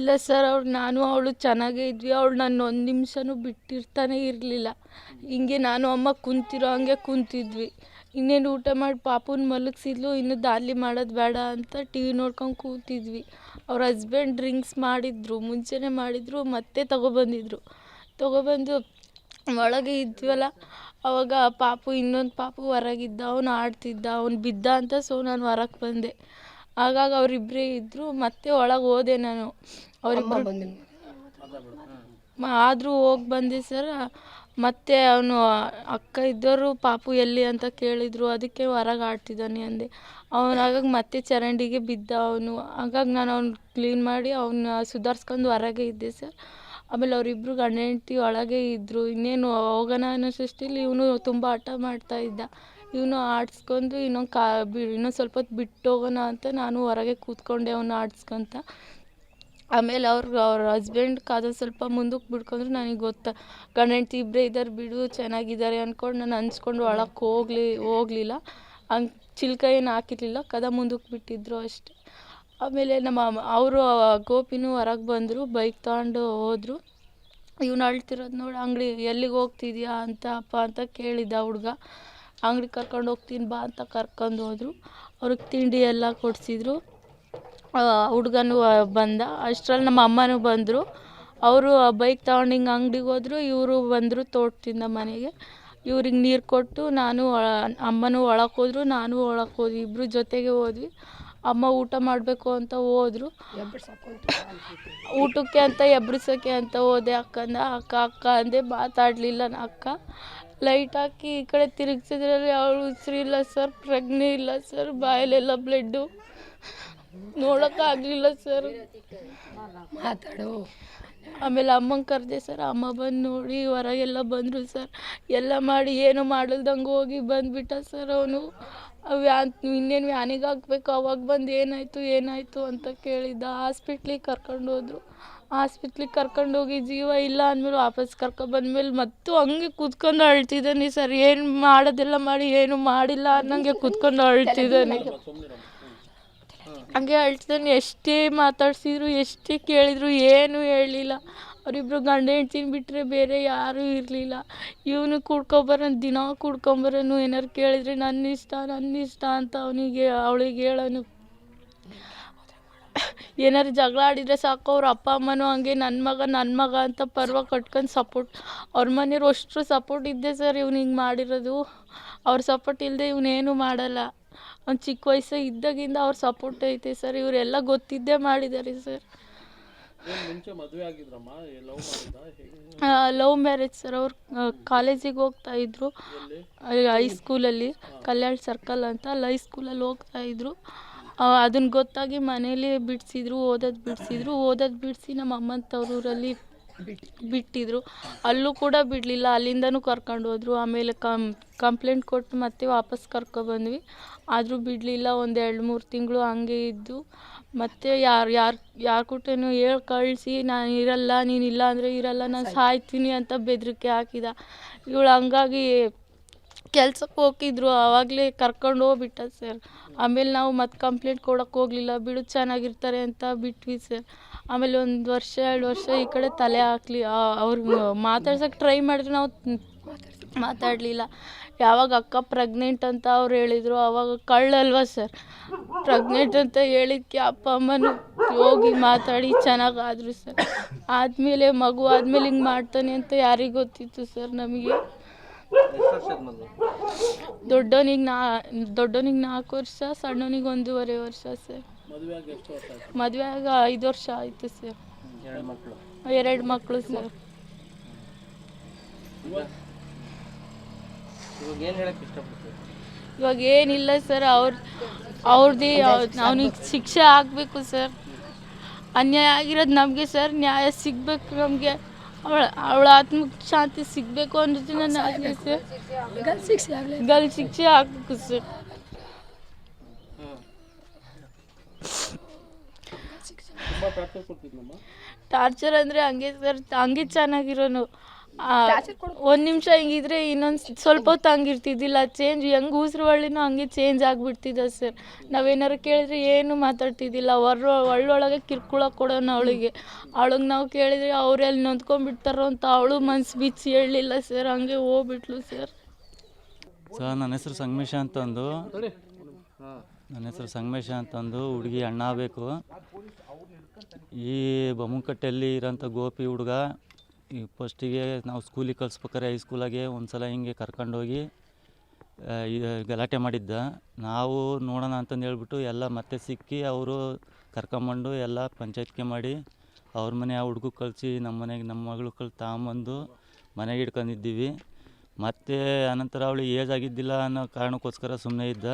ಇಲ್ಲ ಸರ್, ಅವ್ರು ನಾನು ಅವಳು ಚೆನ್ನಾಗೇ ಇದ್ವಿ, ಅವಳು ನನ್ನ ಒಂದು ನಿಮಿಷನೂ ಬಿಟ್ಟಿರ್ತಾನೆ ಇರಲಿಲ್ಲ. ಹಿಂಗೆ ನಾನು ಅಮ್ಮ ಕುಂತಿರೋ ಹಂಗೆ ಕುಂತಿದ್ವಿ. ಇನ್ನೇನು ಊಟ ಮಾಡಿ ಪಾಪುನ ಮಲಗಿಸಿದ್ಲು, ಇನ್ನು ದಾಲಿ ಮಾಡೋದು ಬೇಡ ಅಂತ ಟಿ ವಿ ನೋಡ್ಕೊಂಡು ಕೂತಿದ್ವಿ. ಅವ್ರ ಹಸ್ಬೆಂಡ್ ಡ್ರಿಂಕ್ಸ್ ಮಾಡಿದ್ರು, ಮುಂಚೆನೇ ಮಾಡಿದ್ರು, ಮತ್ತೆ ತಗೊಬಂದಿದ್ರು. ತಗೊಬಂದು ಒಳಗೆ ಇದ್ವಲ್ಲ, ಅವಾಗ ಪಾಪು, ಇನ್ನೊಂದು ಪಾಪು ಹೊರಗಿದ್ದ, ಅವನು ಆಡ್ತಿದ್ದ, ಅವ್ನು ಬಿದ್ದ ಅಂತ ಸೊ ನಾನು ಹೊರಗೆ ಬಂದೆ. ಆಗಾಗ ಅವರಿಬ್ಬರೇ ಇದ್ದರು ಮತ್ತೆ ಒಳಗೆ ಹೋದೆ ನಾನು. ಅವರಿಬ್ಬರು ಆದರೂ ಹೋಗಿ ಬಂದೆ ಸರ್. ಮತ್ತೆ ಅವನು ಅಕ್ಕ ಇದ್ದವರು ಪಾಪು ಎಲ್ಲಿ ಅಂತ ಕೇಳಿದರು. ಅದಕ್ಕೆ ಹೊರಗೆ ಆಡ್ತಿದ್ದಾನೆ ಅಂದೆ. ಅವನು ಆಗಾಗ ಮತ್ತೆ ಚರಂಡಿಗೆ ಬಿದ್ದ ಅವನು. ಹಾಗಾಗಿ ನಾನು ಅವ್ನು ಕ್ಲೀನ್ ಮಾಡಿ ಅವನ್ನ ಸುಧಾರಿಸ್ಕೊಂಡು ಹೊರಗೆ ಇದ್ದೆ ಸರ್. ಆಮೇಲೆ ಅವರಿಬ್ಬರು ಗಂಡ ಹೆಂಡ್ತಿ ಒಳಗೆ ಇದ್ದರು ಇನ್ನೇನು ಹೋಗೋಣ ಅನ್ನೋ ಸೃಷ್ಟಿಲಿ ಇವನು ತುಂಬ ಆಟ ಮಾಡ್ತಾ ಇದ್ದ. ಇವನು ಆಡಿಸ್ಕೊಂಡು ಇನ್ನೊಂದು ಕಾ ಬಿ ಇನ್ನೊಂದು ಸ್ವಲ್ಪ ಹೊತ್ತು ಬಿಟ್ಟು ಹೋಗೋಣ ಅಂತ ನಾನು ಹೊರಗೆ ಕೂತ್ಕೊಂಡೆ ಅವನು ಆಡಿಸ್ಕೊಂತ. ಆಮೇಲೆ ಅವ್ರು, ಅವ್ರ ಹಸ್ಬೆಂಡ್ ಕಾದ ಸ್ವಲ್ಪ ಮುಂದಕ್ಕೆ ಬಿಡ್ಕೊಂಡ್ರು ನನಗೆ ಗೊತ್ತಾ. ಗಂಡ ಹೆಂಡ್ತಿ ಇಬ್ಬರೇ ಇದ್ದಾರೆ ಬಿಡು ಚೆನ್ನಾಗಿದ್ದಾರೆ ಅಂದ್ಕೊಂಡು ನಾನು ಅನ್ಸ್ಕೊಂಡು ಒಳಕ್ಕೆ ಹೋಗ್ಲಿ, ಹೋಗ್ಲಿಲ್ಲ. ಹಂಗೆ ಚಿಲ್ಕ ಏನು ಹಾಕಿರ್ಲಿಲ್ಲ, ಕದ ಮುಂದಕ್ಕೆ ಬಿಟ್ಟಿದ್ರು ಅಷ್ಟೇ. ಆಮೇಲೆ ನಮ್ಮ ಅವರು ಗೋಪಿನೂ ಹೊರಗೆ ಬಂದರು ಬೈಕ್ ತಗೊಂಡು ಹೋದರು. ಇವ್ನು ಅಳ್ತಿರೋದು ನೋಡಿ, ಅಂಗಡಿ ಎಲ್ಲಿಗೆ ಹೋಗ್ತಿದ್ಯಾ ಅಂತ, ಅಪ್ಪ ಅಂತ ಕೇಳಿದ ಹುಡುಗ. ಅಂಗ್ಡಿಗೆ ಕರ್ಕೊಂಡು ಹೋಗ್ತೀನಿ ಬಾ ಅಂತ ಕರ್ಕೊಂಡು ಹೋದರು. ಅವ್ರಿಗೆ ತಿಂಡಿ ಎಲ್ಲ ಕೊಡಿಸಿದ್ರು. ಹುಡ್ಗನೂ ಬಂದ. ಅಷ್ಟರಲ್ಲಿ ನಮ್ಮ ಅಮ್ಮನೂ ಬಂದರು. ಅವರು ಬೈಕ್ ತಗೊಂಡು ಹಿಂಗೆ ಅಂಗ್ಡಿಗೆ ಹೋದ್ರು. ಇವರು ಬಂದರು ತೋಟದಿಂದ ಮನೆಗೆ. ಇವ್ರಿಗೆ ನೀರು ಕೊಟ್ಟು ನಾನು ಅಮ್ಮನೂ ಒಳಗೆ ಹೋದರು. ನಾನು ಒಳಕ್ಕೆ ಹೋದ್ವಿ. ಇಬ್ಬರು ಜೊತೆಗೆ ಹೋದ್ವಿ. ಅಮ್ಮ ಊಟ ಮಾಡಬೇಕು ಅಂತ ಹೋದ್ರು. ಊಟಕ್ಕೆ ಅಂತ, ಎಬ್ರಿಸೋಕ್ಕೆ ಅಂತ ಹೋದೆ ಅಕ್ಕಂದ. ಅಕ್ಕ ಅಕ್ಕ ಅಂದೆ, ಮಾತಾಡಲಿಲ್ಲ ಅಕ್ಕ. ಲೈಟ್ ಹಾಕಿ ಈ ಕಡೆ ತಿರುಗಿಸಿದ್ರಲ್ಲಿ ಅವಳು ಉಸಿರಿಲ್ಲ ಸರ್. ಪ್ರಜ್ಞೆ ಇಲ್ಲ ಸರ್. ಬಾಯಲ್ಲೆಲ್ಲ ಬ್ಲಡ್ಡು ನೋಡೋಕ್ಕಾಗಲಿಲ್ಲ ಸರ್. ಮಾತಾಡು. ಆಮೇಲೆ ಅಮ್ಮಂಗೆ ಕರೆದೆ ಸರ್, ಅಮ್ಮ ಬಂದು ನೋಡಿ ಹೊರಗೆಲ್ಲ ಬಂದರು ಸರ್. ಎಲ್ಲ ಮಾಡಿ ಏನು ಮಾಡಲ್ದಂಗೆ ಹೋಗಿ ಬಂದುಬಿಟ್ಟ ಸರ್ ಅವನು. ವ್ಯಾನ್, ಇನ್ನೇನು ವ್ಯಾನಿಗೆ ಹಾಕ್ಬೇಕು, ಅವಾಗ ಬಂದು ಏನಾಯಿತು ಏನಾಯಿತು ಅಂತ ಕೇಳಿದ್ದ. ಹಾಸ್ಪಿಟ್ಲಿಗೆ ಕರ್ಕೊಂಡು ಹೋದರು. ಹಾಸ್ಪಿಟ್ಲಿಗೆ ಕರ್ಕೊಂಡೋಗಿ ಜೀವ ಇಲ್ಲ ಅಂದಮೇಲೆ ವಾಪಸ್ ಕರ್ಕೊಬಂದ್ಮೇಲೆ ಮತ್ತು ಹಂಗೆ ಕೂತ್ಕೊಂಡು ಅಳ್ತಿದ್ದಾನೆ ಸರ್. ಏನು ಮಾಡೋದೆಲ್ಲ ಮಾಡಿ, ಏನು ಮಾಡಿಲ್ಲ ಅನ್ನಂಗೆ ಕೂತ್ಕೊಂಡು ಅಳ್ತಿದ್ದಾನೆ. ಹಂಗೆ ಅಳ್ತಿದ್ದಾನೆ ಎಷ್ಟೇ ಮಾತಾಡ್ಸಿದ್ರು, ಎಷ್ಟೇ ಕೇಳಿದ್ರು ಏನೂ ಹೇಳಲಿಲ್ಲ. ಅವರಿಬ್ರು ಗಂಡ ಹೆಂಡ್ತಿನ ಬಿಟ್ಟರೆ ಬೇರೆ ಯಾರೂ ಇರಲಿಲ್ಲ. ಇವನು ಕುಡ್ಕೊಬರೋನು, ದಿನ ಕೂಡ್ಕೊಂಬರೋನು, ಏನಾರು ಕೇಳಿದರೆ ನನ್ನ ಇಷ್ಟ ನನ್ನ ಇಷ್ಟ ಅಂತ ಅವನಿಗೆ, ಅವಳಿಗೆ ಹೇಳೋನು. ಏನಾರು ಜಗಳ ಆಡಿದರೆ ಸಾಕು, ಅವ್ರ ಅಪ್ಪ ಅಮ್ಮನೂ ಹಂಗೆ ನನ್ನ ಮಗ ನನ್ನ ಮಗ ಅಂತ ಪರ್ವ ಕಟ್ಕೊಂಡು ಸಪೋರ್ಟ್. ಅವ್ರ ಮನೆಯವ್ರು ಅಷ್ಟು ಸಪೋರ್ಟ್ ಇದ್ದೆ ಸರ್, ಇವ್ನು ಹಿಂಗೆ ಮಾಡಿರೋದು. ಅವ್ರ ಸಪೋರ್ಟ್ ಇಲ್ಲದೆ ಇವನೇನು ಮಾಡಲ್ಲ. ಅವ್ನು ಚಿಕ್ಕ ವಯಸ್ಸು ಇದ್ದಾಗಿಂದ ಅವ್ರ ಸಪೋರ್ಟ್ ಐತೆ ಸರ್ ಇವರೆಲ್ಲ ಗೊತ್ತಿದ್ದೇ ಮಾಡಿದ್ದಾರೆ ಸರ್ ಲವ್ ಮ್ಯಾರೇಜ್ ಸರ್ ಅವ್ರು ಕಾಲೇಜಿಗೆ ಹೋಗ್ತಾ ಇದ್ರು. ಹೈಸ್ಕೂಲಲ್ಲಿ ಕಲ್ಯಾಣ ಸರ್ಕಲ್ ಅಂತ ಅಲ್ಲಿ ಹೈಸ್ಕೂಲಲ್ಲಿ ಹೋಗ್ತಾ ಇದ್ರು. ಅದನ್ನ ಗೊತ್ತಾಗಿ ಮನೇಲಿ ಬಿಡಿಸಿದ್ರು ಓದೋದು ಬಿಡಿಸಿದ್ರು. ಓದೋದು ಬಿಡಿಸಿ ನಮ್ಮ ಅಮ್ಮನ ತವರೂರಲ್ಲಿ ಬಿಟ್ಟಿದ್ರು. ಅಲ್ಲೂ ಕೂಡ ಬಿಡಲಿಲ್ಲ. ಅಲ್ಲಿಂದನೂ ಕರ್ಕೊಂಡು ಹೋದರು. ಆಮೇಲೆ ಕಂ ಕಂಪ್ಲೇಂಟ್ ಕೊಟ್ಟು ಮತ್ತೆ ವಾಪಸ್ ಕರ್ಕೊಬಂದ್ವಿ ಆದರೂ ಬಿಡಲಿಲ್ಲ. ಒಂದು ಎರಡು ಮೂರು ತಿಂಗಳು ಹಂಗೆ ಇದ್ದು. ಮತ್ತೆ ಯಾರು ಯಾರು ಯಾರ ಕೂಟೇನು ಹೇಳಿ ಕಳಿಸಿ ನಾನು ಇರಲ್ಲ ನೀನು ಇಲ್ಲ ಅಂದರೆ ಇರಲ್ಲ ನಾನು ಸಾಯ್ತೀನಿ ಅಂತ ಬೆದರಿಕೆ ಹಾಕಿದ. ಇವಳು ಹಂಗಾಗಿ ಕೆಲ್ಸಕ್ಕೆ ಹೋಗಿದ್ರು ಆವಾಗಲೇ ಕರ್ಕೊಂಡು ಹೋಗ್ಬಿಟ್ಟ ಸರ್. ಆಮೇಲೆ ನಾವು ಮತ್ತೆ ಕಂಪ್ಲೇಂಟ್ ಕೊಡೋಕ್ಕೆ ಹೋಗಲಿಲ್ಲ. ಬಿಡು ಚೆನ್ನಾಗಿರ್ತಾರೆ ಅಂತ ಬಿಟ್ವಿ ಸರ್. ಆಮೇಲೆ ಒಂದು ವರ್ಷ, ಎರಡು ವರ್ಷ ಈ ಕಡೆ ತಲೆ ಹಾಕ್ಲಿ ಅವ್ರಿಗೆ ಮಾತಾಡ್ಸೋಕೆ ಟ್ರೈ ಮಾಡಿದ್ರು ನಾವು ಮಾತಾಡಲಿಲ್ಲ. ಯಾವಾಗ ಅಕ್ಕ ಪ್ರೆಗ್ನೆಂಟ್ ಅಂತ ಅವ್ರು ಹೇಳಿದರು ಆವಾಗ ಕಳ್ಳಲ್ವ ಸರ್ ಪ್ರೆಗ್ನೆಂಟ್ ಅಂತ ಹೇಳಿದ್ಕೆ ಅಪ್ಪ, ಅಮ್ಮನೂ ಹೋಗಿ ಮಾತಾಡಿ ಚೆನ್ನಾಗಾದ್ರು ಸರ್ ಆದಮೇಲೆ ಮಗು ಆದಮೇಲೆ ಹಿಂಗೆ ಮಾಡ್ತಾನೆ ಅಂತ ಯಾರಿಗೆ ಗೊತ್ತಿತ್ತು ಸರ್ ನಮಗೆ? ದೊಡ್ಡವನಿಗೆ ನಾ ದೊಡ್ಡವನಿಗೆ ನಾಲ್ಕು ವರ್ಷ ಸಣ್ಣವನಿಗೆ ಒಂದೂವರೆ ವರ್ಷ ಸರ್ ಮದುವೆ ಆಗ ಐದು ವರ್ಷ ಆಯಿತು ಸರ್. ಎರಡು ಮಕ್ಕಳು. ಎರಡು ಮಕ್ಕಳು ಸರ್. ಇವಾಗ? ಇವಾಗ ಏನು ಹೇಳಕ್ಕೆ ಇಷ್ಟಪಡ್ತೀವಿ ಇವಾಗ ಏನಿಲ್ಲ ಸರ್ ಅವ್ರ ಅವ್ರದ್ದೇ ಅವನಿಗೆ ಶಿಕ್ಷೆ ಆಗಬೇಕು ಸರ್. ಅನ್ಯಾಯ ಆಗಿರೋದು ನಮಗೆ ಸರ್ ನ್ಯಾಯ ಸಿಗಬೇಕು ನಮಗೆ. ಅವಳ ಅವಳ ಆತ್ಮಕ್ಕೆ ಶಾಂತಿ ಸಿಗಬೇಕು ಅನ್ನೋದು ನನ್ನ ಆಸೆ ಸರ್ ಗಲ್ ಶಿಕ್ಷೆ ಆಗಲಿ ಗಲ್ ಶಿಕ್ಷೆ ಆಗಬೇಕು ಸರ್ ಹ್ಞೂ ತುಂಬಾ ಟಾರ್ಚರ್ ಅಂದ್ರೆ ಟಾರ್ಚರ್ ಅಂದರೆ ಹಂಗೆ ಸರ್ ಹಂಗೆ ಚೆನ್ನಾಗಿರೋನು. ಒಂದು ನಿಮಿಷ ಹಿಂಗಿದ್ರೆ ಇನ್ನೊಂದು ಸ್ವಲ್ಪ ಹೊತ್ತು ಹಂಗಿರ್ತಿದ್ದಿಲ್ಲ ಚೇಂಜ್ ಹೆಂಗ್ ಉಸಿರು ಒಳ್ಳಿನೂ ಹಂಗೆ ಚೇಂಜ್ ಆಗಿಬಿಡ್ತಿದ್ದ ಸರ್ ನಾವೇನಾರು ಕೇಳಿದ್ರೆ ಏನು ಮಾತಾಡ್ತಿದ್ದಿಲ್ಲ. ಹೊರ ಒಳ್ಳೊಳಗೆ ಕಿರ್ಕುಳ ಕೊಡೋಣ ಅವಳಿಗೆ. ಅವಳಿಗೆ ನಾವು ಕೇಳಿದ್ರೆ ಅವ್ರು ಎಲ್ಲಿ ನೊಂದ್ಕೊಂಡ್ಬಿಡ್ತಾರೋ ಅಂತ ಅವಳು ಮನ್ಸು ಬಿಚ್ಚಿ ಹೇಳಲಿಲ್ಲ ಸರ್ ಹಂಗೆ ಹೋಗ್ಬಿಟ್ಲು ಸರ್ ಸರ್ ನನ್ನ ಹೆಸರು ಸಂಗಮೇಶ ಅಂತಂದು. ಹಾಂ ನನ್ನ ಹೆಸರು ಸಂಗಮೇಶ ಅಂತಂದು. ಹುಡುಗಿ ಅಣ್ಣ ಬೇಕು. ಈ ಬೊಮ್ಮನಕಟ್ಟೆಯಲ್ಲಿ ಇರೋಂಥ ಗೋಪಿ ಹುಡುಗ, ಈ ಫಸ್ಟಿಗೆ ನಾವು ಸ್ಕೂಲಿಗೆ ಕಳಿಸ್ಬೇಕಾರೆ ಹೈಸ್ಕೂಲಾಗೆ ಒಂದು ಸಲ ಹಿಂಗೆ ಕರ್ಕೊಂಡೋಗಿ ಗಲಾಟೆ ಮಾಡಿದ್ದ. ನಾವು ನೋಡೋಣ ಅಂತಂದು ಹೇಳ್ಬಿಟ್ಟು ಎಲ್ಲ ಮತ್ತೆ ಸಿಕ್ಕಿ ಅವರು ಕರ್ಕೊಂಬಂಡು ಎಲ್ಲ ಪಂಚಾಯತ್ಗೆ ಮಾಡಿ ಅವ್ರ ಮನೆ ಆ ಹುಡುಗ ಕಳಿಸಿ ನಮ್ಮ ಮನೆಗೆ ನಮ್ಮ ಮಗಳು ಕಳ್ ತಗೊಂಬಂದು ಮನೆಗೆ ಇಟ್ಕೊಂಡಿದ್ದೀವಿ. ಮತ್ತು ಅನಂತರ ಅವಳು ಏಜ್ ಆಗಿದ್ದಿಲ್ಲ ಅನ್ನೋ ಕಾರಣಕ್ಕೋಸ್ಕರ ಸುಮ್ಮನೆ ಇದ್ದ.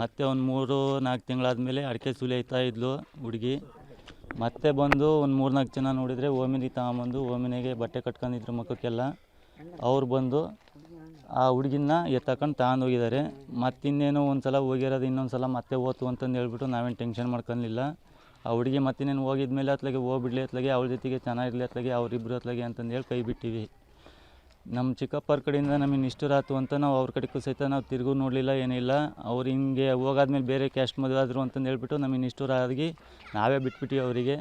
ಮತ್ತೆ ಒಂದು ಮೂರು ನಾಲ್ಕು ತಿಂಗಳಾದಮೇಲೆ ಅಡಿಕೆ ಸುಲಿಯ್ತಾ ಇದ್ಲು ಹುಡುಗಿ. ಮತ್ತೆ ಬಂದು ಒಂದು ಮೂರು ನಾಲ್ಕು ಜನ ನೋಡಿದರೆ ಓಮಿನಿ ತಗೊಂಬಂದು, ಓಮಿನಿಗೆ ಬಟ್ಟೆ ಕಟ್ಕೊಂಡಿದ್ರು ಮಕ್ಕಕ್ಕೆಲ್ಲ. ಅವ್ರು ಬಂದು ಆ ಹುಡುಗಿನ ಎತ್ತಕೊಂಡು ತಗೊಂಡೋಗಿದ್ದಾರೆ ಮತ್ತಿನ್ನೇನು ಒಂದು ಸಲ ಹೋಗಿರೋದು ಇನ್ನೊಂದು ಸಲ ಮತ್ತೆ ಓತು ಅಂತಂದು ಹೇಳ್ಬಿಟ್ಟು ನಾವೇನು ಟೆನ್ಷನ್ ಮಾಡ್ಕೊಂಡಿಲ್ಲ ಆ ಹುಡುಗಿ ಮತ್ತಿನ್ನೇನು ಹೋಗಿದ್ಮೇಲೆ ಅತ್ಲಾಗೆ ಹೋಗ್ಬಿಡ್ಲಿ ಅತ್ಲಾಗೆ ಅವ್ರ ಜೊತೆಗೆ ಚೆನ್ನಾಗಿರ್ಲಿ ಅತ್ಲಾಗೆ, ಅವ್ರಿಬ್ರು ಅತ್ಲಾಗೆ ಅಂತಂದು ಹೇಳಿ ಕೈ ಬಿಟ್ಟಿವಿ. ನಮ್ಮ ಚಿಕ್ಕಪ್ಪರ ಕಡೆಯಿಂದ ನಮಗೆ ನಿಷ್ಠುರಾತು ಅಂತ ನಾವು ಅವ್ರ ಕಡೆಗೂ ಸಹಿತ ನಾವು ತಿರುಗೂ ನೋಡಲಿಲ್ಲ ಏನಿಲ್ಲ ಅವ್ರು ಹಿಂಗೆ ಹೋಗಾದ್ಮೇಲೆ ಬೇರೆ ಕ್ಯಾಸ್ಟ್ ಮದುವೆ ಆದರು ಅಂತಂದು ಹೇಳ್ಬಿಟ್ಟು ನಮಗೆ ನಿಷ್ಠುರಾಗಿ ನಾವೇ ಬಿಟ್ಬಿಟ್ಟಿವಿ ಅವರಿಗೆ.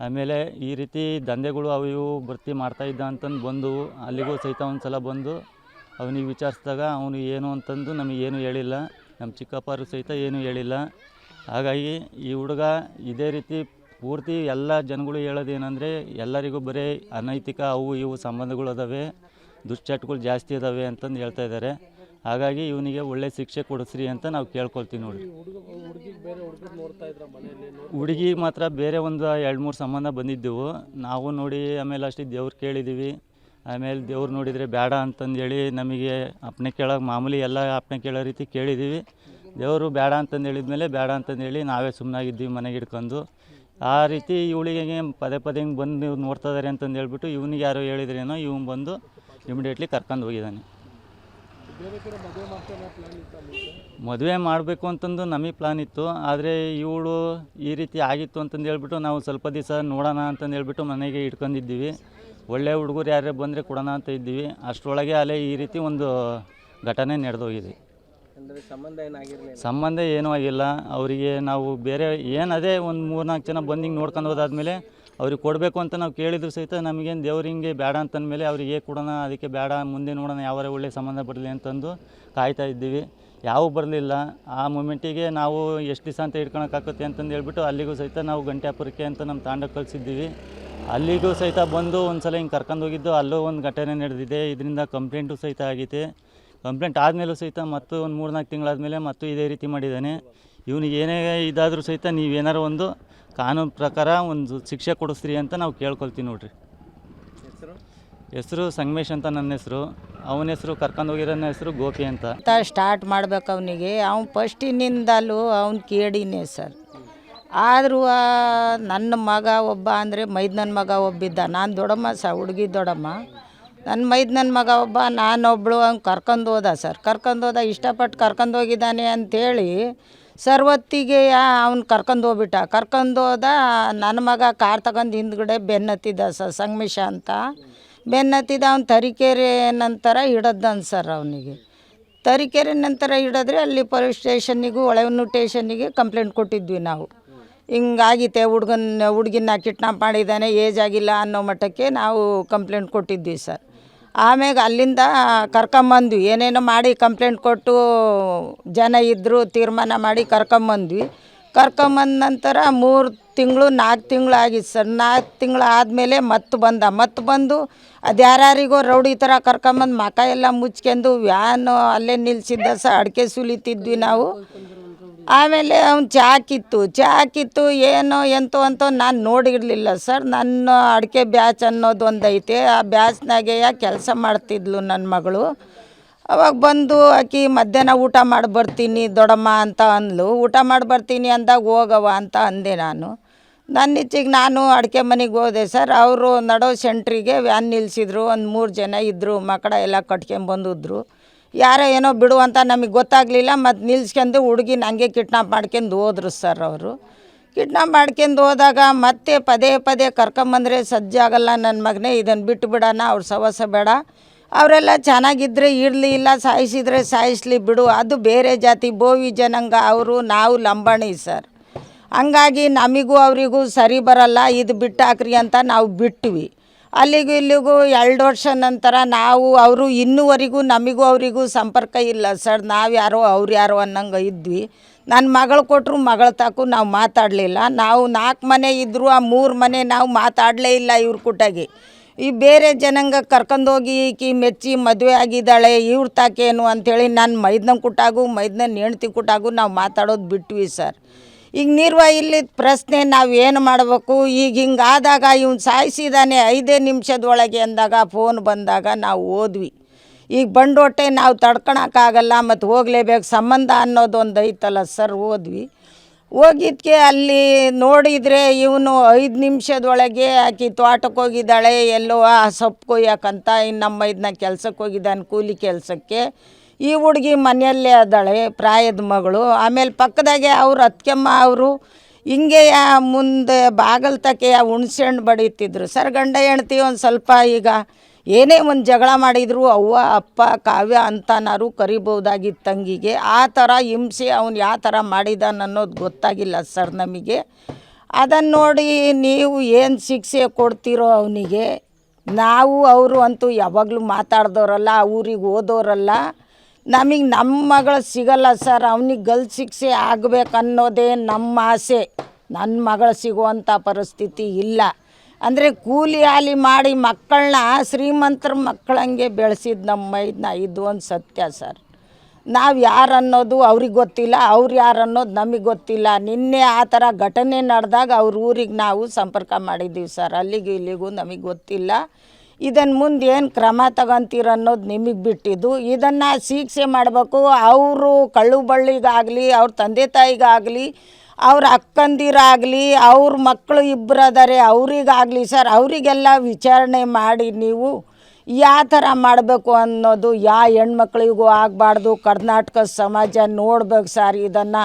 ಆಮೇಲೆ ಈ ರೀತಿ ದಂಧೆಗಳು ಅವು ಇವು ಭರ್ತಿ ಮಾಡ್ತಾಯಿದ್ದ ಅಂತಂದು ಬಂದು, ಅಲ್ಲಿಗೂ ಸಹಿತ ಒಂದು ಸಲ ಬಂದು ಅವನಿಗೆ ವಿಚಾರಿಸಿದಾಗ ಅವನು ಏನು ಅಂತಂದು ನಮಗೆ ಏನು ಹೇಳಿಲ್ಲ. ನಮ್ಮ ಚಿಕ್ಕಪ್ಪರು ಸಹಿತ ಏನೂ ಹೇಳಿಲ್ಲ. ಹಾಗಾಗಿ ಈ ಹುಡುಗ ಇದೇ ರೀತಿ ಪೂರ್ತಿ ಎಲ್ಲ ಜನಗಳು ಹೇಳೋದೇನೆಂದರೆ ಎಲ್ಲರಿಗೂ ಬರೀ ಅನೈತಿಕ ಅವು ಇವು ಸಂಬಂಧಗಳು ಅದಾವೆ. ದುಶ್ಚಟಗಳು ಜಾಸ್ತಿ ಇದ್ದಾವೆ ಅಂತಂದು ಹೇಳ್ತಾ ಇದ್ದಾರೆ. ಹಾಗಾಗಿ ಇವನಿಗೆ ಒಳ್ಳೆ ಶಿಕ್ಷೆ ಕೊಡಿಸ್ರಿ ಅಂತ ನಾವು ಕೇಳ್ಕೊಳ್ತೀವಿ ನೋಡಿ ಹುಡುಗ ಮಾತ್ರ ಬೇರೆ ಒಂದು ಎರಡು ಮೂರು ಸಂಬಂಧ ಬಂದಿದ್ದೆವು. ನಾವು ನೋಡಿ ಆಮೇಲೆ ಅಷ್ಟೇ ದೇವ್ರು ಕೇಳಿದ್ದೀವಿ ಆಮೇಲೆ ದೇವ್ರು ನೋಡಿದರೆ ಬೇಡ ಅಂತಂದೇಳಿ ನಮಗೆ ಅಪ್ಪಣೆ ಕೇಳೋ ಮಾಮೂಲಿ ಎಲ್ಲ ಅಪ್ಪಣೆ ಕೇಳೋ ರೀತಿ ಕೇಳಿದ್ದೀವಿ ದೇವರು ಬೇಡ ಅಂತಂದು ಹೇಳಿದ್ಮೇಲೆ ಬೇಡ ಅಂತಂದೇಳಿ ನಾವೇ ಸುಮ್ಮನಾಗಿದ್ದೀವಿ ಮನೆಗೆ ಹಿಡ್ಕೊಂಡು. ಆ ರೀತಿ ಇವಳಿಗೆ ಪದೇ ಪದೇ ಹಿಂಗೆ ಬಂದು ನೀವು ನೋಡ್ತಾ ಇದ್ದಾರೆ ಅಂತಂದು ಹೇಳ್ಬಿಟ್ಟು ಇವನಿಗೆ ಯಾರೋ ಹೇಳಿದ್ರೇನೋ, ಇವ್ನು ಬಂದು ಇಮಿಡಿಯೇಟ್ಲಿ ಕರ್ಕೊಂಡು ಹೋಗಿದ್ದಾನೆ. ಮದುವೆ ಮಾಡಬೇಕು ಅಂತಂದು ನಮಗೆ ಪ್ಲಾನ್ ಇತ್ತು. ಆದರೆ ಇವಳು ಈ ರೀತಿ ಆಗಿತ್ತು ಅಂತಂದು ಹೇಳ್ಬಿಟ್ಟು ನಾವು ಸ್ವಲ್ಪ ದಿವಸ ನೋಡೋಣ ಅಂತಂದು ಹೇಳ್ಬಿಟ್ಟು ಮನೆಗೆ ಇಟ್ಕೊಂಡಿದ್ದೀವಿ. ಒಳ್ಳೆ ಹುಡುಗರು ಯಾರೇ ಬಂದರೆ ಕೊಡೋಣ ಅಂತ ಇದ್ದೀವಿ. ಅಷ್ಟರೊಳಗೆ ಅಲ್ಲೇ ಈ ರೀತಿ ಒಂದು ಘಟನೆ ನಡೆದೋಗಿದೆ. ಸಂಬಂಧ ಏನೂ ಆಗಿಲ್ಲ. ಅವರಿಗೆ ನಾವು ಬೇರೆ ಏನದೇ ಒಂದು ಮೂರ್ನಾಲ್ಕು ಜನ ಬಂದು ಹಿಂಗೆ ನೋಡ್ಕೊಂಡು ಹೋದಾದ್ಮೇಲೆ ಅವ್ರಿಗೆ ಕೊಡಬೇಕು ಅಂತ ನಾವು ಕೇಳಿದ್ರು ಸಹಿತ ನಮಗೇನು ದೇವ್ರು ಹಿಂಗೆ ಬೇಡ ಅಂತಂದಮೇಲೆ ಅವ್ರಿಗೆ ಕೊಡೋಣ, ಅದಕ್ಕೆ ಬೇಡ, ಮುಂದೆ ನೋಡೋಣ ಯಾವ ಒಳ್ಳೆ ಸಂಬಂಧ ಬರಲಿ ಅಂತಂದು ಕಾಯ್ತಾ ಇದ್ದೀವಿ. ಯಾವ ಬರಲಿಲ್ಲ. ಆ ಮೂಮೆಂಟಿಗೆ ನಾವು ಎಷ್ಟು ದಿವಸ ಅಂತ ಇಟ್ಕೊಳಕ್ಕಾಗುತ್ತೆ ಅಂತಂದು ಹೇಳ್ಬಿಟ್ಟು ಅಲ್ಲಿಗೂ ಸಹಿತ ನಾವು ಗಂಟ್ಯಾಪುರಕ್ಕೆ ಅಂತ ನಮ್ಮ ತಾಂಡ ಕಳಿಸಿದ್ದೀವಿ. ಅಲ್ಲಿಗೂ ಸಹಿತ ಬಂದು ಒಂದು ಸಲ ಹಿಂಗೆ ಕರ್ಕೊಂಡು ಹೋಗಿದ್ದು, ಅಲ್ಲೂ ಒಂದು ಘಟನೆ ನಡೆದಿದೆ. ಇದರಿಂದ ಕಂಪ್ಲೇಂಟು ಸಹಿತ ಆಗಿದೆ ಕಂಪ್ಲೇಂಟ್ ಆದಮೇಲೂ ಸಹಿತ ಮತ್ತು ಒಂದು ಮೂರು ನಾಲ್ಕು ತಿಂಗಳಾದಮೇಲೆ ಮತ್ತು ಇದೇ ರೀತಿ ಮಾಡಿದ್ದಾನೆ. ಇವನಿಗೆ ಏನೇ ಇದಾದರೂ ಸಹಿತ ನೀವೇನಾರು ಒಂದು ಕಾನೂನು ಪ್ರಕಾರ ಒಂದು ಶಿಕ್ಷೆ ಕೊಡಿಸ್ರಿ ಅಂತ ನಾವು ಕೇಳ್ಕೊಳ್ತೀವಿ ನೋಡ್ರಿ. ಹೆಸರು? ಹೆಸರು ಸಂಗಮೇಶ್ ಅಂತ ನನ್ನ ಹೆಸರು. ಅವನ ಹೆಸರು ಕರ್ಕೊಂಡು ಹೋಗಿರೋನ ಹೆಸರು ಗೋಪಿ ಅಂತ. ಅಂತ ಸ್ಟಾರ್ಟ್ ಮಾಡ್ಬೇಕು ಅವನಿಗೆ. ಅವ್ನು ಫಸ್ಟಿನಿಂದಲೂ ಅವ್ನು ಕೇಳಿನೇ ಸರ್ ಆದರೂ ನನ್ನ ಮಗ ಒಬ್ಬ ಅಂದರೆ ಮೈದ್ನನ ಮಗ ಒಬ್ಬಿದ್ದ. ನಾನು ದೊಡ್ಡಮ್ಮ ಸ ಹುಡುಗಿ ದೊಡ್ಡಮ್ಮ. ನನ್ನ ಮೈದ್ನನ ಮಗ ಒಬ್ಬ ನಾನೊಬ್ಬಳು ಅವ್ನು ಕರ್ಕೊಂಡು ಹೋದ ಸರ್ ಕರ್ಕೊಂಡು ಹೋದ ಇಷ್ಟಪಟ್ಟು ಕರ್ಕೊಂಡು ಹೋಗಿದ್ದಾನೆ ಅಂಥೇಳಿ ಸರ್ವತ್ತಿಗೆ ಅವ್ನು ಕರ್ಕೊಂಡು ಹೋಗ್ಬಿಟ್ಟ. ಕರ್ಕೊಂಡು ಹೋದ ನನ್ನ ಮಗ ಕಾರ್ ತಗೊಂಡು ಹಿಂದ್ಗಡೆ ಬೆನ್ನತ್ತಿದ್ದ ಸರ್ ಸಂಗಮೇಶ ಅಂತ. ಬೆನ್ನತ್ತಿದ ಅವ್ನು ತರೀಕೆರೆ ನಂತರ ಹಿಡದ್ದನ್ ಸರ್ ಅವನಿಗೆ. ತರೀಕೆರೆ ನಂತರ ಹಿಡಿದ್ರೆ ಅಲ್ಲಿ ಪೊಲೀಸ್ ಸ್ಟೇಷನ್ನಿಗೂ ಒಳವನ್ನು ಸ್ಟೇಷನ್ನಿಗೆ ಕಂಪ್ಲೇಂಟ್ ಕೊಟ್ಟಿದ್ವಿ ನಾವು. ಹಿಂಗಾಗಿತ್ತೆ, ಹುಡ್ಗನ ಹುಡುಗಿನ ಕಿಡ್ನಾಪ್ ಮಾಡಿದ್ದಾನೆ, ಏಜ್ ಆಗಿಲ್ಲ ಅನ್ನೋ ಮಟ್ಟಕ್ಕೆ ನಾವು ಕಂಪ್ಲೇಂಟ್ ಕೊಟ್ಟಿದ್ವಿ ಸರ್. ಆಮ್ಯಾಗ ಅಲ್ಲಿಂದ ಕರ್ಕೊಂಬಂದ್ವಿ. ಏನೇನೋ ಮಾಡಿ ಕಂಪ್ಲೇಂಟ್ ಕೊಟ್ಟು ಜನ ಇದ್ದರು ತೀರ್ಮಾನ ಮಾಡಿ ಕರ್ಕೊಂಬಂದ್ವಿ. ಕರ್ಕೊಂಬಂದ ನಂತರ ಮೂರು ತಿಂಗಳು, ನಾಲ್ಕು ತಿಂಗಳು ಆಗಿತ್ತು ಸರ್. ನಾಲ್ಕು ತಿಂಗಳು ಆದಮೇಲೆ ಮತ್ತೆ ಬಂದ. ಮತ್ತೆ ಬಂದು ಅದು ಯಾರ್ಯಾರಿಗೋ ರೌಡಿ ಥರ ಕರ್ಕೊಂಬಂದು ಮಕ ಎಲ್ಲ ಮುಚ್ಕೊಂಡು ವ್ಯಾನು ಅಲ್ಲೇ ನಿಲ್ಲಿಸಿದ್ದ ಸಹ ಅಡಿಕೆ ಸುಲಿತಿದ್ವಿ ನಾವು. ಆಮೇಲೆ ಅವ್ನು ಚಾಕಿತ್ತು ಚಾಕಿತ್ತು ಏನೋ ಎಂತೋ ಅಂತ ನಾನು ನೋಡಿರಲಿಲ್ಲ. ಸರ್, ನನ್ನ ಅಡಿಕೆ ಬ್ಯಾಚ್ ಅನ್ನೋದು ಒಂದು ಐತೆ ಆ ಬ್ಯಾಚ್ನಾಗೆ ಕೆಲಸ ಮಾಡ್ತಿದ್ಲು ನನ್ನ ಮಗಳು. ಅವಾಗ ಬಂದು ಆಕಿ, ಮಧ್ಯಾಹ್ನ ಊಟ ಮಾಡಿ ಬರ್ತೀನಿ ದೊಡ್ಡಮ್ಮ ಅಂತ ಅಂದ್ಲು. ಊಟ ಮಾಡಿ ಬರ್ತೀನಿ ಅಂದಾಗ ಹೋಗವ ಅಂತ ಅಂದೆ ನಾನು. ನನ್ನ ಇಚ್ಛೆಗೆ ನಾನು ಅಡಿಕೆ ಮನೆಗೆ ಹೋದೆ. ಸರ್, ಅವರು ನಡೋ ಸೆಂಟ್ರಿಗೆ ವ್ಯಾನ್ ನಿಲ್ಲಿಸಿದ್ರು ಒಂದು ಮೂರು ಜನ ಇದ್ದರು ಮಕ್ಕಳ ಎಲ್ಲ ಕಟ್ಕೊಂಬಂದಿದ್ರು. ಯಾರೋ ಏನೋ ಬಿಡು ಅಂತ ನಮಗೆ ಗೊತ್ತಾಗಲಿಲ್ಲ ಮತ್ತು ನಿಲ್ಸ್ಕೊಂಡು ಹುಡುಗಿನ ಹಂಗೆ ಕಿಡ್ನಾಪ್ ಮಾಡ್ಕೊಂಡು ಹೋದರು ಸರ್ ಅವರು. ಕಿಡ್ನಾಪ್ ಮಾಡ್ಕೊಂಡು ಹೋದಾಗ ಮತ್ತೆ ಪದೇ ಪದೇ ಕರ್ಕೊಂಬಂದರೆ ಸಜ್ಜಾಗಲ್ಲ ನನ್ನ ಮಗನೇ ಇದನ್ನು ಬಿಟ್ಟು ಬಿಡೋಣ, ಅವ್ರ ಸವಸ ಬೇಡ. ಅವರೆಲ್ಲ ಚೆನ್ನಾಗಿದ್ದರೆ ಇರಲಿ, ಇಲ್ಲ ಸಾಯಿಸಿದರೆ ಸಾಯಿಸಲಿ ಬಿಡು, ಅದು ಬೇರೆ ಜಾತಿ, ಬೋವಿ ಜನಾಂಗ, ಅವರು ನಾವು ಲಂಬಾಣಿ ಸರ್. ಹಂಗಾಗಿ ನಮಗೂ ಅವರಿಗೂ ಸರಿ ಬರಲ್ಲ, ಇದು ಬಿಟ್ಟು ಹಾಕ್ರಿ ಅಂತ ನಾವು ಬಿಟ್ವಿ. ಅಲ್ಲಿಗೂ ಇಲ್ಲಿಗೂ ಎರಡು ವರ್ಷ ನಂತರ ನಾವು, ಅವರು ಇನ್ನೂವರೆಗೂ ನಮಗೂ ಅವರಿಗೂ ಸಂಪರ್ಕ ಇಲ್ಲ. ಸರ್ ನಾವು ಯಾರೋ ಅವ್ರು ಯಾರೋ ಅನ್ನಂಗೆ ಇದ್ವಿ. ನನ್ನ ಮಗಳು ಕೊಟ್ಟರು ಮಗಳ ತಾಕು ನಾವು ಮಾತಾಡಲಿಲ್ಲ. ನಾವು ನಾಲ್ಕು ಮನೆ ಇದ್ದರೂ ಆ ಮೂರು ಮನೆ ನಾವು ಮಾತಾಡಲೇ ಇಲ್ಲ ಇವ್ರ ಕುಟಾಗಿ. ಈ ಬೇರೆ ಜನಾಂಗ ಕರ್ಕೊಂಡೋಗಿ ಈಕಿ ಮೆಚ್ಚಿ ಮದುವೆ ಆಗಿದ್ದಾಳೆ, ಇವ್ರ ತಾಕೇನು ಅಂಥೇಳಿ ನನ್ನ ಮೈದ್ನ ಕುಟಾಗು ಮೈದ್ನ ಹೆಂಡ್ತಿ ಕುಟಾಗು ನಾವು ಮಾತಾಡೋದು ಬಿಟ್ವಿ ಸರ್. ಈಗ ನಿರ್ವ ಇಲ್ಲಿ ಪ್ರಶ್ನೆ ನಾವು ಏನು ಮಾಡಬೇಕು? ಈಗ ಹಿಂಗಾದಾಗ ಇವ್ನು ಸಾಯಿಸಿದಾನೆ ಐದೇ ನಿಮಿಷದೊಳಗೆ ಅಂದಾಗ ಫೋನ್ ಬಂದಾಗ ನಾವು ಓದ್ವಿ. ಈಗ ಬಂಡೋಟೆ ನಾವು ತಡ್ಕೊಳಕ್ಕಾಗಲ್ಲ ಮತ್ತು ಹೋಗಲೇಬೇಕು ಸಂಬಂಧ ಅನ್ನೋದೊಂದು ಐತಲ್ಲ ಸರ್ ಓದ್ವಿ. ಹೋಗಿದ್ಕೆ ಅಲ್ಲಿ ನೋಡಿದರೆ ಇವನು ಐದು ನಿಮಿಷದೊಳಗೆ ಆಕೆ ತೋಟಕ್ಕೆ ಹೋಗಿದ್ದಾಳೆ ಎಲ್ಲೋ ಆ ಸೊಪ್ಪು ಕೊಯ್ಯಕ್ಕಂತ ಇನ್ನು ನಮ್ಮ ಇದನ್ನ ಕೆಲ್ಸಕ್ಕೆ ಹೋಗಿದ್ದಾನೆ ಕೂಲಿ ಕೆಲಸಕ್ಕೆ. ಈ ಹುಡುಗಿ ಮನೆಯಲ್ಲೇ ಅದಾಳೆ, ಪ್ರಾಯದ ಮಗಳು. ಆಮೇಲೆ ಪಕ್ಕದಾಗೆ ಅವ್ರು ಅತ್ಕೆಮ್ಮ ಅವರು ಹಿಂಗೆ ಮುಂದೆ ಬಾಗಲ್ ತಕ್ಕೆ ಹುಣ್ಸೆ ಹಣ್ಣು ಬಡಿತಿದ್ರು. ಸರ್, ಗಂಡ ಹೆಂಡ್ತಿ ಒಂದು ಸ್ವಲ್ಪ ಈಗ ಏನೇ ಒಂದು ಜಗಳ ಮಾಡಿದ್ರು, ಅವ್ವ, ಅಪ್ಪ, ಕಾವ್ಯ ಅಂತನಾರು ಕರಿಬೋದಾಗಿತ್ತು ತಂಗಿಗೆ. ಆ ಥರ ಹಿಂಸೆ ಅವ್ನು ಯಾವ ಥರ ಮಾಡಿದಾನ ಅನ್ನೋದು ಗೊತ್ತಾಗಿಲ್ಲ ಸರ್ ನಮಗೆ. ಅದನ್ನು ನೋಡಿ ನೀವು ಏನು ಶಿಕ್ಷೆ ಕೊಡ್ತೀರೋ ಅವನಿಗೆ, ನಾವು ಅವರು ಅಂತೂ ಯಾವಾಗಲೂ ಮಾತಾಡ್ದವ್ರಲ್ಲ ಊರಿಗೆ ಹೋದವ್ರಲ್ಲ ನಮಗೆ ನಮ್ಮ ಮಗಳು ಸಿಗಲ್ಲ ಸರ್. ಅವನಿಗೆ ಗಲ್ ಶಿಕ್ಷೆ ಆಗಬೇಕನ್ನೋದೇ ನಮ್ಮ ಆಸೆ. ನನ್ನ ಮಗಳು ಸಿಗುವಂಥ ಪರಿಸ್ಥಿತಿ ಇಲ್ಲ. ಅಂದರೆ ಕೂಲಿ ಆಲಿ ಮಾಡಿ ಮಕ್ಕಳನ್ನ ಶ್ರೀಮಂತರ ಮಕ್ಕಳಂಗೆ ಬೆಳೆಸಿದ ನಮ್ಮ ಇದನ್ನ ಇದು ಒಂದು ಸತ್ಯ ಸರ್. ನಾವು ಯಾರು ಅನ್ನೋದು ಅವ್ರಿಗೆ ಗೊತ್ತಿಲ್ಲ, ಅವ್ರು ಯಾರು ಅನ್ನೋದು ನಮಗೆ ಗೊತ್ತಿಲ್ಲ. ನಿನ್ನೆ ಆ ಥರ ಘಟನೆ ನಡೆದಾಗ ಅವ್ರ ಊರಿಗೆ ನಾವು ಸಂಪರ್ಕ ಮಾಡಿದ್ದೀವಿ ಸರ್. ಅಲ್ಲಿಗೂ ಇಲ್ಲಿಗೂ ನಮಗೆ ಗೊತ್ತಿಲ್ಲ. ಇದನ್ನು ಮುಂದೆ ಏನು ಕ್ರಮ ತಗೊಂತೀರ ಅನ್ನೋದು ನಿಮಗೆ ಬಿಟ್ಟಿದ್ದು. ಇದನ್ನು ಶಿಕ್ಷೆ ಮಾಡಬೇಕು. ಅವರು ಕಳ್ಳು ಬಳ್ಳಿಗಾಗಲಿ ಅವ್ರ ತಂದೆ ತಾಯಿಗಾಗಲಿ, ಅವ್ರ ಅಕ್ಕಂದಿರಾಗಲಿ, ಅವ್ರ ಮಕ್ಕಳು ಇಬ್ಬರು ಅದಾರೆ ಅವರಿಗಾಗಲಿ ಸರ್, ಅವರಿಗೆಲ್ಲ ವಿಚಾರಣೆ ಮಾಡಿ ನೀವು ಯಾವ ಥರ ಮಾಡಬೇಕು ಅನ್ನೋದು ಯಾವ ಹೆಣ್ಮಕ್ಳಿಗೂ ಆಗಬಾರ್ದು. ಕರ್ನಾಟಕ ಸಮಾಜ ನೋಡ್ಬೇಕು ಸರ್ ಇದನ್ನು.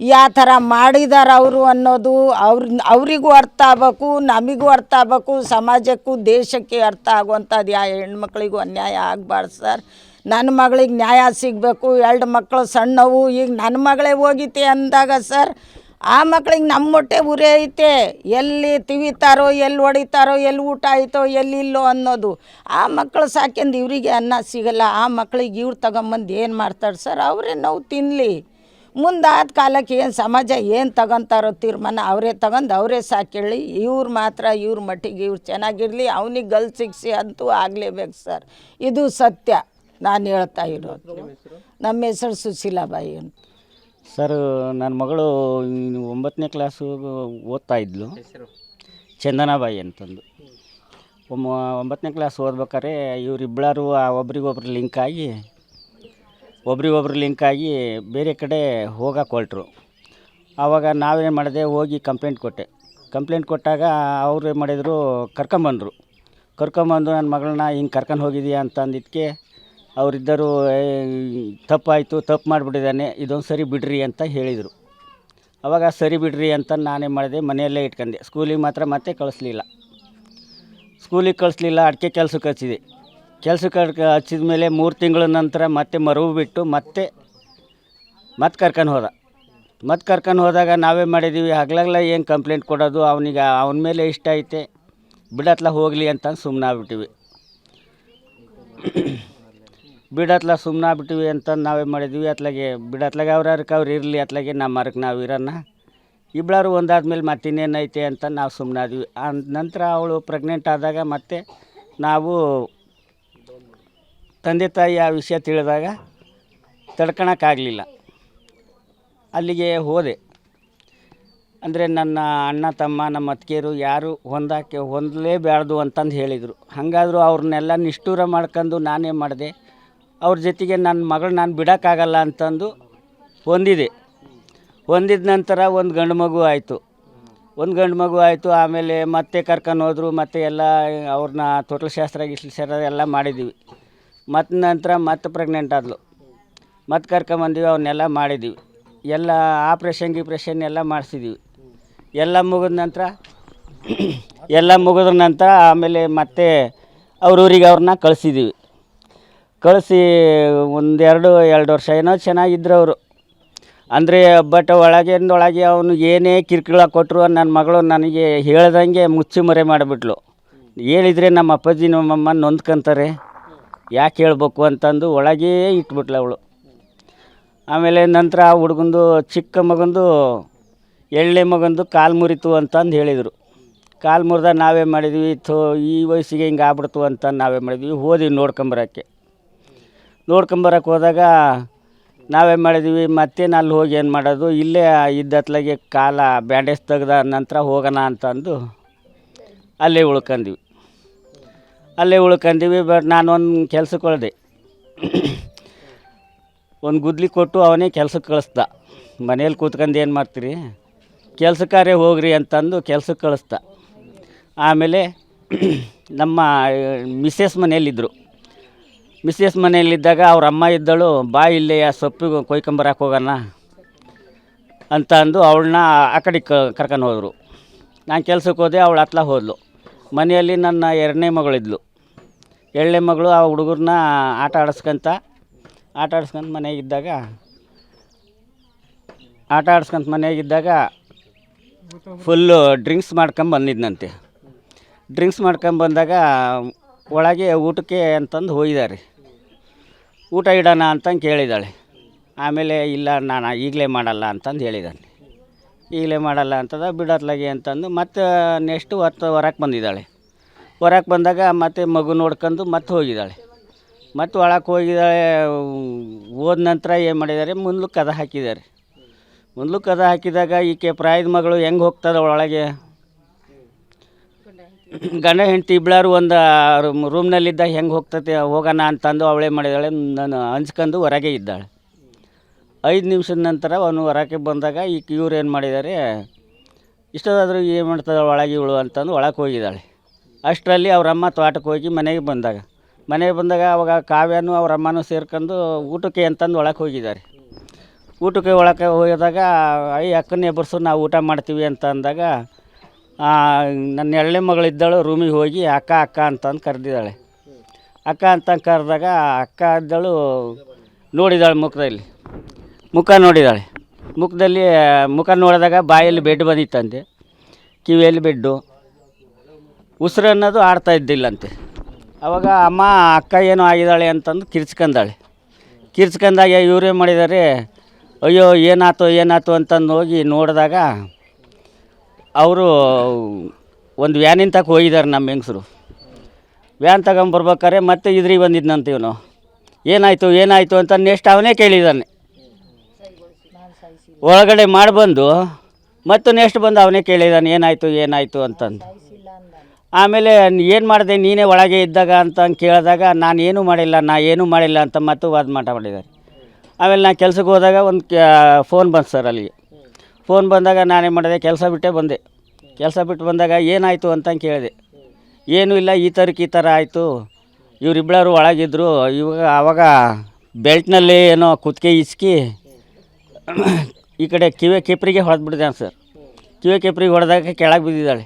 ಯಾವ ಥರ ಮಾಡಿದಾರ ಅವರು ಅನ್ನೋದು ಅವ್ರ, ಅವರಿಗೂ ಅರ್ಥ ಆಗಬೇಕು, ನಮಗೂ ಅರ್ಥ ಆಗಬೇಕು, ಸಮಾಜಕ್ಕೂ ದೇಶಕ್ಕೆ ಅರ್ಥ ಆಗುವಂಥದ್ದು ಯಾವ ಹೆಣ್ಮಕ್ಳಿಗೂ ಅನ್ಯಾಯ ಆಗಬಾರ್ದು ಸರ್. ನನ್ನ ಮಗಳಿಗೆ ನ್ಯಾಯ ಸಿಗಬೇಕು, ಎರಡು ಮಕ್ಕಳು ಸಣ್ಣವು, ಈಗ ನನ್ನ ಮಗಳೇ ಹೋಗಿತಿ ಅಂದಾಗ ಸರ್, ಆ ಮಕ್ಳಿಗೆ ನಮ್ಮ ಹೊಟ್ಟೆ ಉರಿ ಐತೆ. ಎಲ್ಲಿ ತಿವಿತಾರೋ, ಎಲ್ಲಿ ಹೊಡಿತಾರೋ, ಎಲ್ಲಿ ಊಟ ಆಯ್ತೋ, ಎಲ್ಲಿ ಇಲ್ಲೋ ಅನ್ನೋದು. ಆ ಮಕ್ಕಳು ಸಾಕೆಂದು ಇವರಿಗೆ ಅನ್ನ ಸಿಗಲ್ಲ, ಆ ಮಕ್ಳಿಗೆ ಇವ್ರು ತಗೊಂಬಂದು ಏನು ಮಾಡ್ತಾರೆ ಸರ್? ಅವರೇ ನಾವು ತಿನ್ನಲಿ ಮುಂದಾದ ಕಾಲಕ್ಕೆ ಏನು ಸಮಾಜ ಏನು ತಗೊಂತಾರೋ ತೀರ್ಮಾನ ಅವರೇ ತಗೊಂಡು ಅವರೇ ಸಾಕೇಳಿ ಇವ್ರು ಮಾತ್ರ ಇವ್ರ ಮಟ್ಟಿಗೆ ಇವ್ರು ಚೆನ್ನಾಗಿರಲಿ ಅವನಿಗೆ ಗಲ್ ಸಿಗ್ಸಿ ಅಂತೂ ಆಗಲೇಬೇಕು ಸರ್. ಇದು ಸತ್ಯ ನಾನು ಹೇಳ್ತಾ ಇರೋದು. ನಮ್ಮ ಹೆಸರು? ಸುಶೀಲಾಬಾಯಿ ಅಂತ. ಸರ್ ನನ್ನ ಮಗಳು ಇನ್ನು ಒಂಬತ್ತನೇ ಕ್ಲಾಸು ಓದ್ತಾ ಇದ್ಲು. ಚಂದನಾಬಾಯಿ ಅಂತಂದು. ಒಮ್ಮ ಒಂಬತ್ತನೇ ಕ್ಲಾಸ್ ಓದ್ಬೇಕಾದ್ರೆ ಆ ಒಬ್ರಿಗೊಬ್ರು ಲಿಂಕ್ ಆಗಿ ಒಬ್ರಿಗೊಬ್ರು ಲಿಂಕ್ ಆಗಿ ಬೇರೆ ಕಡೆ ಹೋಗಕ್ಕೆ ಹೊರಟ್ರು. ಆವಾಗ ನಾವೇನು ಮಾಡಿದೆ, ಹೋಗಿ ಕಂಪ್ಲೇಂಟ್ ಕೊಟ್ಟೆ. ಕಂಪ್ಲೇಂಟ್ ಕೊಟ್ಟಾಗ ಅವ್ರು ಏನು ಮಾಡಿದರು ಕರ್ಕೊಂಬಂದರು ಕರ್ಕೊಂಬಂದು ನನ್ನ ಮಗಳನ್ನ, ಹಿಂಗೆ ಕರ್ಕೊಂಡು ಹೋಗಿದೀಯ ಅಂತ ಅಂದಿದ್ದಕ್ಕೆ ಅವರಿದ್ದರು ತಪ್ಪಾಯಿತು, ತಪ್ಪು ಮಾಡಿಬಿಟ್ಟಿದ್ದಾನೆ, ಇದೊಂದು ಸರಿ ಬಿಡ್ರಿ ಅಂತ ಹೇಳಿದರು. ಅವಾಗ ಸರಿ ಬಿಡ್ರಿ ಅಂತ ನಾನೇನು ಮಾಡಿದೆ, ಮನೆಯಲ್ಲೇ ಇಟ್ಕೊಂಡೆ. ಸ್ಕೂಲಿಗೆ ಮಾತ್ರ ಮತ್ತೆ ಕಳಿಸ್ಲಿಲ್ಲ. ಸ್ಕೂಲಿಗೆ ಕಳಿಸ್ಲಿಲ್ಲ, ಅಡಿಕೆ ಕೆಲಸಕ್ಕೆ ಹಚ್ಚಿದೆ ಕೆಲಸಕ್ಕೆ ಹಚ್ಚಿದ ಮೇಲೆ ಮೂರು ತಿಂಗಳ ನಂತರ ಮತ್ತೆ ಮರವು ಬಿಟ್ಟು ಮತ್ತೆ ಮತ್ತೆ ಕರ್ಕೊಂಡು ಹೋದ. ಮತ್ತೆ ಕರ್ಕೊಂಡು ಹೋದಾಗ ನಾವೇ ಮಾಡಿದ್ದೀವಿ ಹಗ್ಲಗ್ಲ ಏನು ಕಂಪ್ಲೇಂಟ್ ಕೊಡೋದು? ಅವನಿಗೆ, ಅವನ ಮೇಲೆ ಇಷ್ಟ ಐತೆ. ಬಿಡತ್ಲ ಹೋಗಲಿ ಅಂತ ಸುಮ್ಮನೆ ಆಗ್ಬಿಟ್ಟಿವಿ. ಬಿಡತ್ಲ ಸುಮ್ಮನೆ ಆಗ್ಬಿಟ್ಟಿವಿ ಅಂತ ನಾವೇ ಮಾಡಿದ್ವಿ. ಅತ್ಲಾಗೆ ಬಿಡತ್ಲಾಗೆ ಅವ್ರಕ್ಕೆ ಅವ್ರು ಇರಲಿ. ಅತ್ಲಾಗೆ ನಮ್ಮ ಮರಕ್ಕೆ ನಾವು ಇರೋಣ ಇಬ್ಬಳಾರು ಒಂದಾದ್ಮೇಲೆ ಮತ್ತೆ ಇನ್ನೇನೈತೆ ಅಂತ ನಾವು ಸುಮ್ಮನಾದ್ವಿ ಆ ನಂತರ ಅವಳು ಪ್ರೆಗ್ನೆಂಟ್ ಆದಾಗ ಮತ್ತೆ ನಾವು ತಂದೆ ತಾಯಿ ಆ ವಿಷಯ ತಿಳಿದಾಗ ತಡ್ಕೊಳಕ್ಕಾಗಲಿಲ್ಲ ಅಲ್ಲಿಗೆ ಹೋದೆ. ಅಂದರೆ ನನ್ನ ಅಣ್ಣ, ತಮ್ಮ, ನಮ್ಮ ಅತ್ತಿಗೆಯರು ಯಾರು ಹೊಂದಾಕೆ ಹೊಂದಲೇಬಾರ್ದು ಅಂತಂದು ಹೇಳಿದರು. ಹಾಗಾದರೂ ಅವ್ರನ್ನೆಲ್ಲ ನಿಷ್ಠೂರ ಮಾಡ್ಕೊಂಡು ನಾನೇ ಮಾಡಿದೆ. ಅವ್ರ ಜೊತೆಗೆ ನನ್ನ ಮಗಳು ನಾನು ಬಿಡೋಕ್ಕಾಗಲ್ಲ ಅಂತಂದು ಹೊಂದಿದೆ. ಹೊಂದಿದ ನಂತರ ಒಂದು ಗಂಡು ಮಗು ಆಯಿತು. ಒಂದು ಗಂಡು ಮಗು ಆಯಿತು, ಆಮೇಲೆ ಮತ್ತೆ ಕರ್ಕೊಂಡು ಹೋದರು, ಮತ್ತೆ ಎಲ್ಲ ಅವ್ರನ್ನ ತೊಟ್ಲಶಾಸ್ತ್ರ, ಗಿಟ್ಲಶಾಸ್ತ್ರ ಎಲ್ಲ ಮಾಡಿದ್ದೀವಿ. ಮತ್ತು ನಂತರ ಮತ್ತೆ ಪ್ರೆಗ್ನೆಂಟ್ ಆದಳು ಮತ್ತೆ ಕರ್ಕೊಂಬಂದಿವಿ ಅವನ್ನೆಲ್ಲ ಮಾಡಿದ್ದೀವಿ ಎಲ್ಲ ಆಪ್ರೇಷನ್ ಗಿಪ್ರೇಷನ್ ಎಲ್ಲ ಮಾಡಿಸಿದ್ದೀವಿ ಎಲ್ಲ ಮುಗಿದ ನಂತರ, ಎಲ್ಲ ಮುಗಿದ ನಂತರ ಆಮೇಲೆ ಮತ್ತೆ ಅವ್ರೂರಿಗೆ ಅವ್ರನ್ನ ಕಳಿಸಿದ್ದೀವಿ ಕಳಿಸಿ ಒಂದೆರಡು, ಎರಡು ವರ್ಷ ಏನೋ ಚೆನ್ನಾಗಿದ್ರು ಅವರು. ಅಂದರೆ ಬಟ್ ಒಳಗಿಂದ ಒಳಗೆ ಅವನು ಏನೇ ಕಿರ್ಕಿಳ ಕೊಟ್ಟರು ನನ್ನ ಮಗಳು ನನಗೆ ಹೇಳ್ದಂಗೆ ಮುಚ್ಚಿ ಮರೆ ಮಾಡಿಬಿಟ್ಲು. ಹೇಳಿದರೆ ನಮ್ಮ ಅಪ್ಪಾಜಿ ನಮ್ಮಮ್ಮ ನೊಂದ್ಕೊಂತಾರೆ. ಯಾಕೆ ಹೇಳ್ಬೇಕು ಅಂತಂದು ಒಳಗೇ ಇಟ್ಬಿಟ್ಲೆ ಅವಳು. ಆಮೇಲೆ ನಂತರ ಆ ಹುಡುಗಂದು ಚಿಕ್ಕ ಮಗಂದು ಎಳ್ಳೆ ಮಗಂದು ಕಾಲು ಮುರಿತು ಅಂತಂದು ಹೇಳಿದರು. ಕಾಲು ಮುರಿದ ನಾವೇ ಮಾಡಿದ್ವಿ, ಥೋ, ಈ ವಯಸ್ಸಿಗೆ ಹಿಂಗೆ ಆಗ್ಬಿಡ್ತು ಅಂತ ನಾವೇ ಮಾಡಿದ್ವಿ ಹೋದ್ವಿ ನೋಡ್ಕೊಂಬರೋಕ್ಕೆ. ನೋಡ್ಕೊಂಬರಕ್ಕೆ ಹೋದಾಗ ನಾವೇ ಮಾಡಿದ್ವಿ, ಮತ್ತೇನು ಅಲ್ಲಿ ಹೋಗಿ ಏನು ಮಾಡೋದು, ಇಲ್ಲೇ ಇದ್ದತ್ಲಾಗೆ ಕಾಲ ಬ್ಯಾಂಡೇಜ್ ತೆಗ್ದ ನಂತರ ಹೋಗೋಣ ಅಂತಂದು ಅಲ್ಲೇ ಉಳ್ಕೊಂಡ್ವಿ ಅಲ್ಲೇ ಉಳ್ಕೊಂಡೀವಿ ಬಟ್ ನಾನು ಒಂದು ಕೆಲ್ಸಕ್ಕೆ ಹೊಳ್ದೆ ಒಂದು ಗುದ್ಲಿ ಕೊಟ್ಟು ಅವನೇ ಕೆಲ್ಸಕ್ಕೆ ಕಳಿಸ್ದ. ಮನೇಲಿ ಕೂತ್ಕೊಂಡು ಏನು ಮಾಡ್ತೀರಿ? ಕೆಲ್ಸಕ್ಕಾರೆ ಹೋಗ್ರಿ ಅಂತಂದು ಕೆಲ್ಸಕ್ಕೆ ಕಳಿಸ್ದ. ಆಮೇಲೆ ನಮ್ಮ, ಮಿಸ್ಸೆಸ್ ಮನೆಯಲ್ಲಿದ್ದರು ಮಿಸ್ಸೆಸ್ ಮನೆಯಲ್ಲಿದ್ದಾಗ ಅವ್ರ ಅಮ್ಮ ಇದ್ದಳು, ಬಾ ಇಲ್ಲೇ ಆ ಸೊಪ್ಪಿಗೆ ಕೊಯ್ಕೊಂಬರಕ್ಕೆ ಹೋಗೋಣ ಅಂತ ಅಂದು ಅವಳನ್ನ ಆ ಕಡೆ ಕರ್ಕೊಂಡು ಹೋದರು. ನಾನು ಕೆಲ್ಸಕ್ಕೆ ಹೋದೆ, ಅವಳು ಹತ್ಲ ಹೋದ್ಲು. ಮನೆಯಲ್ಲಿ ನನ್ನ ಎರಡನೇ ಮಗಳಿದ್ಲು. ಎರಡನೇ ಮಗಳು ಆ ಹುಡುಗರನ್ನ ಆಟ ಆಡಿಸ್ಕೊಂತ ಆಟ ಆಡಿಸ್ಕೊಂತ ಮನೆಯಾಗಿದ್ದಾಗ ಆಟ ಆಡಿಸ್ಕೊಂತ ಮನೆಯಾಗಿದ್ದಾಗ ಫುಲ್ಲು ಡ್ರಿಂಕ್ಸ್ ಮಾಡ್ಕೊಂಡು ಬಂದಿದ್ನಂತೆ. ಡ್ರಿಂಕ್ಸ್ ಮಾಡ್ಕೊಂಡು ಬಂದಾಗ ಒಳಗೆ ಊಟಕ್ಕೆ ಅಂತಂದು ಹೋಗಿದ್ದಾರೆ ಊಟ ಇಡೋಣ ಅಂತಂದು ಕೇಳಿದ್ದಾಳೆ ಆಮೇಲೆ ಇಲ್ಲ, ನಾನು ಈಗಲೇ ಮಾಡಲ್ಲ ಅಂತಂದು ಹೇಳಿದ್ದಾನೆ ಈಗಲೇ ಮಾಡಲ್ಲ ಅಂತದ, ಬಿಡತ್ಲಾಗೆ ಅಂತಂದು ಮತ್ತೆ ನೆಕ್ಸ್ಟು ಹೊತ್ತು ಹೊರಕ್ಕೆ ಬಂದಿದ್ದಾಳೆ. ಹೊರಕ್ಕೆ ಬಂದಾಗ ಮತ್ತೆ ಮಗು ನೋಡ್ಕೊಂಡು ಮತ್ತೆ ಹೋಗಿದ್ದಾಳೆ. ಮತ್ತು ಒಳಕ್ಕೆ ಹೋಗಿದ್ದಾಳೆ, ಹೋದ ನಂತರ ಏನು ಮಾಡಿದ್ದಾರೆ, ಮುಂದ್ಲು ಕದ ಹಾಕಿದ್ದಾರೆ. ಮುಂದ್ಲು ಕದ ಹಾಕಿದಾಗ ಈಕೆ ಪ್ರಾಯದ ಮಗಳು ಹೆಂಗೆ ಹೋಗ್ತದೆ ಒಳಗೆ? ಗಂಡ ಹೆಂಡತಿ ಇಬ್ಬಳಾರು ಒಂದು ರೂಮ್ನಲ್ಲಿದ್ದ ಹೆಂಗೆ ಹೋಗ್ತತೆ, ಹೋಗೋಣ ಅಂತಂದು ಅವಳೇ ಮಾಡಿದಾಳೆ, ನಾನು ಹಂಚ್ಕೊಂಡು ಹೊರಗೆ ಇದ್ದಾಳೆ. ಐದು ನಿಮಿಷದ ನಂತರ ಅವನು ಹೊರಕ್ಕೆ ಬಂದಾಗ ಈ ಇವ್ರು ಏನು ಮಾಡಿದ್ದಾರೆ, ಇಷ್ಟದಾದರೂ ಏನು ಮಾಡ್ತದೆ ಒಳಗೆ ಇವಳು ಅಂತಂದು ಒಳಗೆ ಹೋಗಿದ್ದಾಳೆ. ಅಷ್ಟರಲ್ಲಿ ಅವರಮ್ಮ ತೋಟಕ್ಕೆ ಹೋಗಿ ಮನೆಗೆ ಬಂದಾಗ ಮನೆಗೆ ಬಂದಾಗ ಅವಾಗ ಕಾವ್ಯನೂ ಅವ್ರ ಅಮ್ಮನೂ ಸೇರ್ಕೊಂಡು ಊಟಕ್ಕೆ ಅಂತಂದು ಒಳಗೆ ಹೋಗಿದ್ದಾರೆ. ಊಟಕ್ಕೆ ಒಳಕ್ಕೆ ಹೋದಾಗ ಐ ಅಕ್ಕನ ಎಬ್ಬರ್ಸು ನಾವು ಊಟ ಮಾಡ್ತೀವಿ ಅಂತ ಅಂದಾಗ ನನ್ನ ಎಳ್ಳೆ ಮಗಳಿದ್ದಾಳು, ರೂಮಿಗೆ ಹೋಗಿ ಅಕ್ಕ ಅಕ್ಕ ಅಂತಂದು ಕರೆದಿದ್ದಾಳೆ. ಅಕ್ಕ ಅಂತ ಕರೆದಾಗ ಅಕ್ಕ ಇದ್ದಾಳು ನೋಡಿದಾಳೆ ಮುಖದಲ್ಲಿ. ಮುಖ ನೋಡಿದಾಳೆ. ಮುಖದಲ್ಲಿ ಮುಖ ನೋಡಿದಾಗ ಬಾಯಲ್ಲಿ ಬೆಡ್ ಬಂದಿತ್ತಂತೆ. ಕಿವಿಯಲ್ಲಿ ಬೆಡ್ಡು. ಉಸಿರು ಅನ್ನೋದು ಆಡ್ತಾ ಇದ್ದಿಲ್ಲಂತೆ. ಅವಾಗ ಅಮ್ಮ, ಅಕ್ಕ ಏನೋ ಆಗಿದ್ದಾಳೆ ಅಂತಂದು ಕಿರ್ಚ್ಕೊಂಡಾಳೆ ಕಿರ್ಚ್ಕೊಂಡಾಗ ಇವ್ರೇನು ಮಾಡಿದ್ದಾರೆ ಅಯ್ಯೋ ಏನಾಯ್ತು ಏನಾಯ್ತು ಅಂತಂದು ಹೋಗಿ ನೋಡಿದಾಗ ಅವರು ಒಂದು ವ್ಯಾನಿನ ತಕ್ಕ ಹೋಗಿದ್ದಾರೆ ನಮ್ಮ ಹೆಂಗಸರು. ವ್ಯಾನ್ ತಗೊಂಬರ್ಬೇಕಾರೆ ಮತ್ತೆ ಇದ್ರಿಗೆ ಬಂದಿದ್ನಂತ ಇವನು. ಏನಾಯಿತು ಏನಾಯಿತು ಅಂತ ನೆಕ್ಸ್ಟ್ ಅವನೇ ಕೇಳಿದ್ದಾನೆ. ಒಳಗಡೆ ಮಾಡಿ ಬಂದು, ಮತ್ತು ನೆಕ್ಸ್ಟ್ ಬಂದು ಅವನೇ ಕೇಳಿದಾನೆ, ಏನಾಯಿತು ಏನಾಯಿತು ಅಂತಂದು. ಆಮೇಲೆ ಏನು ಮಾಡಿದೆ, ನೀನೇ ಒಳಗೆ ಇದ್ದಾಗ ಅಂತ ಕೇಳಿದಾಗ, ನಾನು ಏನೂ ಮಾಡಿಲ್ಲ, ನಾ ಏನೂ ಮಾಡಿಲ್ಲ ಅಂತ ಮತ್ತು ವಾದ ಮಾಟ ಮಾಡಿದ್ದಾರೆ ಆಮೇಲೆ ನಾನು ಕೆಲಸಕ್ಕೆ ಹೋದಾಗ ಒಂದು ಫೋನ್ ಬಂತು ಸರ್ ಅಲ್ಲಿಗೆ. ಫೋನ್ ಬಂದಾಗ ನಾನೇನು ಮಾಡಿದೆ, ಕೆಲಸ ಬಿಟ್ಟೇ ಬಂದೆ. ಕೆಲಸ ಬಿಟ್ಟು ಬಂದಾಗ ಏನಾಯಿತು ಅಂತ ಕೇಳಿದೆ. ಏನೂ ಇಲ್ಲ, ಈ ಥರಕ್ಕೆ ಈ ಥರ ಆಯಿತು. ಇವರಿಬ್ಬಳರು ಒಳಗಿದ್ರು, ಇವಾಗ ಆವಾಗ ಬೆಲ್ಟ್ನಲ್ಲಿ ಏನೋ ಕುತ್ತಿಗೆ ಇಸ್ಕಿ ಈ ಕಡೆ ಕಿವೆ ಕೆಪ್ರಿಗೆ ಹೊಡೆದ್ಬಿಟ್ಟಿದ್ದಾನೆ ಸರ್. ಕಿವೆ ಕೆಪ್ರಿಗೆ ಹೊಡೆದಾಗ ಕೆಳಗೆ ಬಿದ್ದಿದ್ದಾಳೆ.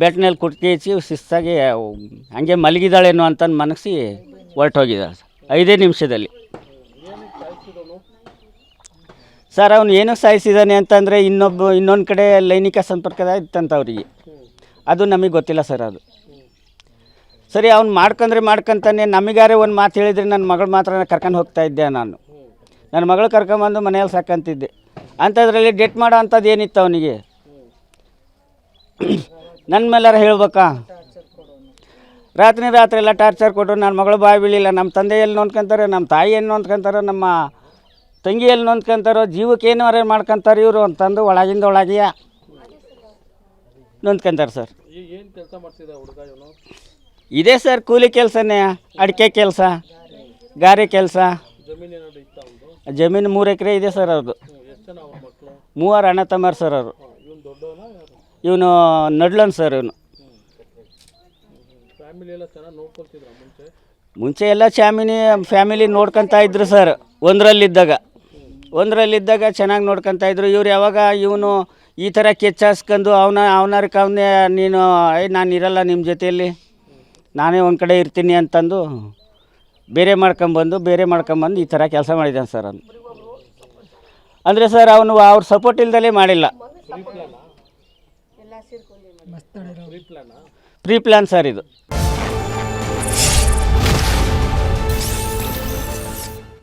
ಬೆಟ್ಟನಲ್ಲಿ ಕುಟ್ಟಿ ಹೆಚ್ಚಿ ಶಿಸ್ತಾಗಿ ಹಂಗೆ ಮಲಗಿದ್ದಾಳೇನೋ ಅಂತಂದು ಮನಗಿಸಿ ಹೊರಟೋಗಿದ್ದಾಳೆ ಸರ್. ಐದೇ ನಿಮಿಷದಲ್ಲಿ. ಸರ್, ಅವನು ಏನು ಸಾಯಿಸಿದ್ದಾನೆ ಅಂತಂದರೆ ಇನ್ನೊಬ್ಬ, ಇನ್ನೊಂದು ಕಡೆ ಲೈನಿಕ ಸಂಪರ್ಕದ ಇತ್ತಂತ ಅವರಿಗೆ. ಅದು ನಮಗೆ ಗೊತ್ತಿಲ್ಲ ಸರ್ ಅದು. ಸರಿ, ಅವ್ನು ಮಾಡ್ಕೊಂಡ್ರೆ ಮಾಡ್ಕಂತಾನೆ, ನಮಗಾರೆ ಒಂದು ಮಾತು ಹೇಳಿದರೆ ನನ್ನ ಮಗಳು ಮಾತ್ರ ಕರ್ಕೊಂಡು ಹೋಗ್ತಾ ಇದ್ದೆ ನಾನು. ನನ್ನ ಮಗಳು ಕರ್ಕೊಂಬಂದು ಮನೆಯಲ್ಲಿ ಸಾಕಂತಿದ್ದೆ. ಅಂಥದ್ರಲ್ಲಿ ಡೆಟ್ ಮಾಡೋ ಅಂಥದ್ದು ಏನಿತ್ತು ಅವನಿಗೆ? ನನ್ನ ಮೇಲಾರ ಹೇಳ್ಬೇಕಾ? ರಾತ್ರಿ ರಾತ್ರಿ ಎಲ್ಲ ಟಾರ್ಚರ್ ಕೊಟ್ಟರು ನನ್ನ ಮಗಳು ಬಾಯಿ ಬೀಳಿಲ್ಲ. ನಮ್ಮ ತಂದೆ ಎಲ್ಲಿ ನೋಂದ್ಕೊಂತಾರೆ ನಮ್ಮ ತಾಯಿ ಎಲ್ಲಿ ನೋಂದ್ಕೊಂತಾರೆ ನಮ್ಮ ತಂಗಿ ಎಲ್ಲಿ ನೊಂದ್ಕೊಂತಾರೋ ಜೀವಕ್ಕೆ ಏನಾರ ಮಾಡ್ಕೊಂತಾರೆ ಇವರು ಅಂತಂದು ಒಳಗಿಂದ ಒಳಗೆಯ ನೊಂದ್ಕೊಂತಾರೆ ಸರ್. ಏನು ಇದೇ ಸರ್ ಕೂಲಿ ಕೆಲಸನೇ ಅಡಿಕೆ ಕೆಲಸ ಗಾರೆ ಕೆಲಸ. ಜಮೀನು ಮೂರು ಎಕರೆ ಇದೆ ಸರ್ ಅವ್ರದ್ದು ಮೂವರು ಅಣ್ಣ ತಮ್ಮರು ಸರ್ ಅವರು. ಇವನು ನಡ್ಲನ್ ಸರ್ ಇವನು. ಮುಂಚೆ ಎಲ್ಲ ಚಾಮಿನಿ ಫ್ಯಾಮಿಲಿ ನೋಡ್ಕೊತಾ ಇದ್ರು ಸರ್, ಒಂದರಲ್ಲಿದ್ದಾಗ. ಒಂದರಲ್ಲಿದ್ದಾಗ ಚೆನ್ನಾಗಿ ನೋಡ್ಕೊತಾ ಇದ್ರು. ಇವ್ರು ಯಾವಾಗ ಇವನು ಈ ಥರ ಕೆಚ್ಚಾಸ್ಕೊಂಡು ಅವನ ಅವನರ್ಕ ಅವನೇ ನೀನು ಐ ನಾನು ಇರಲ್ಲ ನಿಮ್ಮ ಜೊತೆಯಲ್ಲಿ. ನಾನೇ ಒಂದು ಕಡೆ ಇರ್ತೀನಿ ಅಂತಂದು ಬೇರೆ ಮಾಡ್ಕೊಂಬಂದು ಬೇರೆ ಮಾಡ್ಕೊಂಬಂದು ಈ ಥರ ಕೆಲಸ ಮಾಡಿದ್ದಾನೆ ಸರ್ ಅವನು. ಅಂದರೆ ಸರ್ ಅವನು ಅವ್ರ ಸಪೋರ್ಟ್ ಇಲ್ದಲೇ ಮಾಡಿಲ್ಲ. ಪ್ರೀ ಪ್ಲ್ಯಾನ್ ಸರ್ ಇದು.